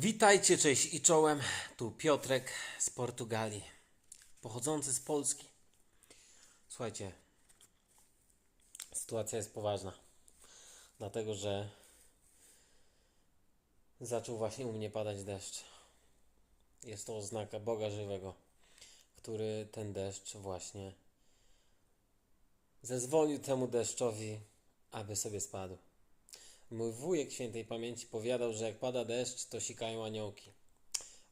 Witajcie, cześć i czołem. Tu Piotrek z Portugalii, pochodzący z Polski. Słuchajcie, sytuacja jest poważna, dlatego że zaczął właśnie u mnie padać deszcz. Jest to oznaka Boga żywego, który ten deszcz właśnie zezwolił temu deszczowi, aby sobie spadł. Mój wujek świętej pamięci powiadał, że jak pada deszcz, to sikają aniołki.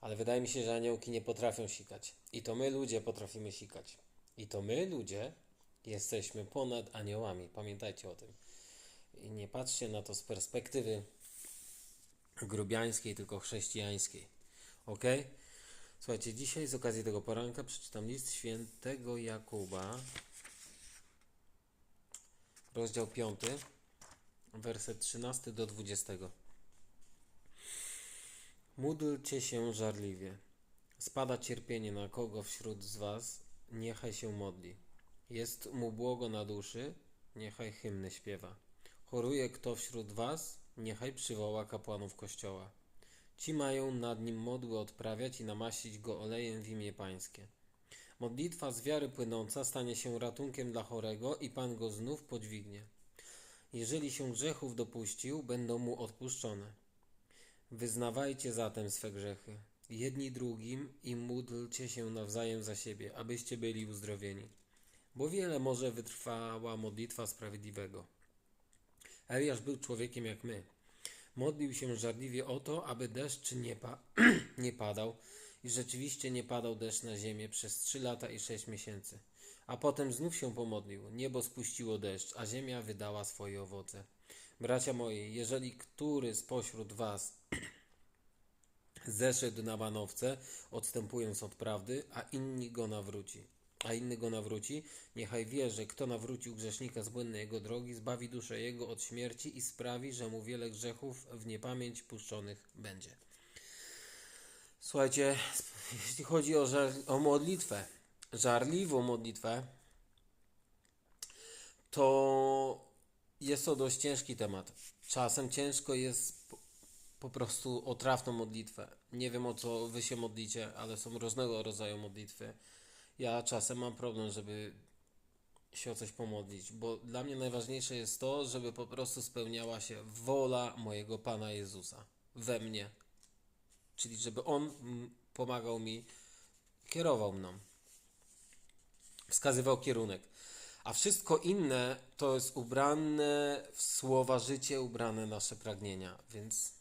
Ale wydaje mi się, że aniołki nie potrafią sikać. I to my ludzie potrafimy sikać. I to my ludzie jesteśmy ponad aniołami. Pamiętajcie o tym. I nie patrzcie na to z perspektywy grubiańskiej, tylko chrześcijańskiej. Ok? Słuchajcie, dzisiaj z okazji tego poranka przeczytam list świętego Jakuba, rozdział 5 werset 13 do 20. Módlcie się żarliwie. Spada cierpienie na kogo wśród z was, niechaj się modli. Jest mu błogo na duszy, niechaj hymny śpiewa. Choruje kto wśród was, niechaj przywoła kapłanów kościoła. Ci mają nad nim modły odprawiać i namaścić go olejem w imię pańskie. Modlitwa z wiary płynąca stanie się ratunkiem dla chorego i Pan go znów podźwignie. Jeżeli się grzechów dopuścił, będą mu odpuszczone. Wyznawajcie zatem swe grzechy, jedni drugim i módlcie się nawzajem za siebie, abyście byli uzdrowieni. Bo wiele może wytrwała modlitwa sprawiedliwego. Eliasz był człowiekiem jak my. Modlił się żarliwie o to, aby deszcz nie, pa nie padał i rzeczywiście nie padał deszcz na ziemię przez trzy lata i sześć miesięcy. A potem znów się pomodlił. Niebo spuściło deszcz, a ziemia wydała swoje owoce. Bracia moi, jeżeli który spośród was zeszedł na banowce, odstępując od prawdy, a inni go nawróci, a inny go nawróci, niechaj wie, że kto nawrócił grzesznika z błędnej jego drogi, zbawi duszę jego od śmierci i sprawi, że mu wiele grzechów w niepamięć puszczonych będzie. Słuchajcie, jeśli chodzi o, o modlitwę, żarliwą modlitwę, to jest to dość ciężki temat. Czasem ciężko jest po, prostu o trafną modlitwę. Nie wiem o co wy się modlicie, ale są różnego rodzaju modlitwy. Ja czasem mam problem, żeby się o coś pomodlić, bo dla mnie najważniejsze jest to, żeby po prostu spełniała się wola mojego Pana Jezusa we mnie. Czyli żeby On pomagał mi, kierował mną wskazywał kierunek. A wszystko inne to jest ubrane w słowa życie, ubrane nasze pragnienia. Więc